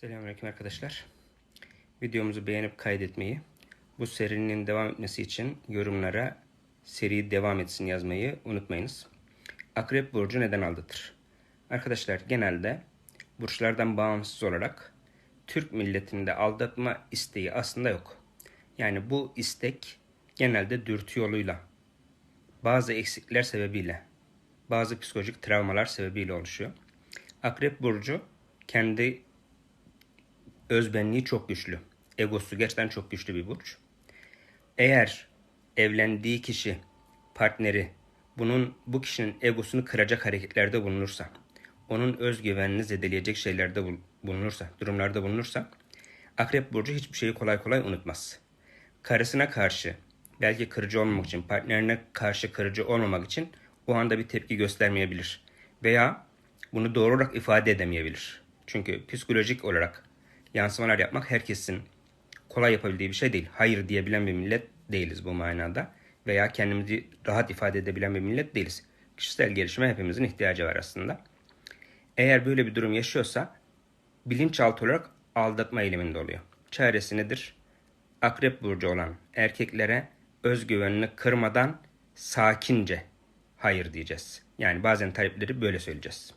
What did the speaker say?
Selamünaleyküm arkadaşlar. Videomuzu beğenip kaydetmeyi, bu serinin devam etmesi için yorumlara seri devam etsin yazmayı unutmayınız. Akrep burcu neden aldatır? Arkadaşlar genelde burçlardan bağımsız olarak Türk milletinde aldatma isteği aslında yok. Yani bu istek genelde dürtü yoluyla, bazı eksikler sebebiyle, bazı psikolojik travmalar sebebiyle oluşuyor. Akrep burcu kendi özbenliği çok güçlü. Egosu gerçekten çok güçlü bir burç. Eğer evlendiği kişi, partneri bunun bu kişinin egosunu kıracak hareketlerde bulunursa, onun özgüvenini zedeleyecek şeylerde bulunursa, durumlarda bulunursa, Akrep burcu hiçbir şeyi kolay kolay unutmaz. Karısına karşı, belki kırıcı olmamak için, partnerine karşı kırıcı olmamak için o anda bir tepki göstermeyebilir. Veya bunu doğru olarak ifade edemeyebilir. Çünkü psikolojik olarak yansımalar yapmak herkesin kolay yapabildiği bir şey değil. Hayır diyebilen bir millet değiliz bu manada. Veya kendimizi rahat ifade edebilen bir millet değiliz. Kişisel gelişime hepimizin ihtiyacı var aslında. Eğer böyle bir durum yaşıyorsa bilinçaltı olarak aldatma eğiliminde oluyor. Çaresi nedir? Akrep burcu olan erkeklere özgüvenini kırmadan sakince hayır diyeceğiz. Yani bazen talepleri böyle söyleyeceğiz.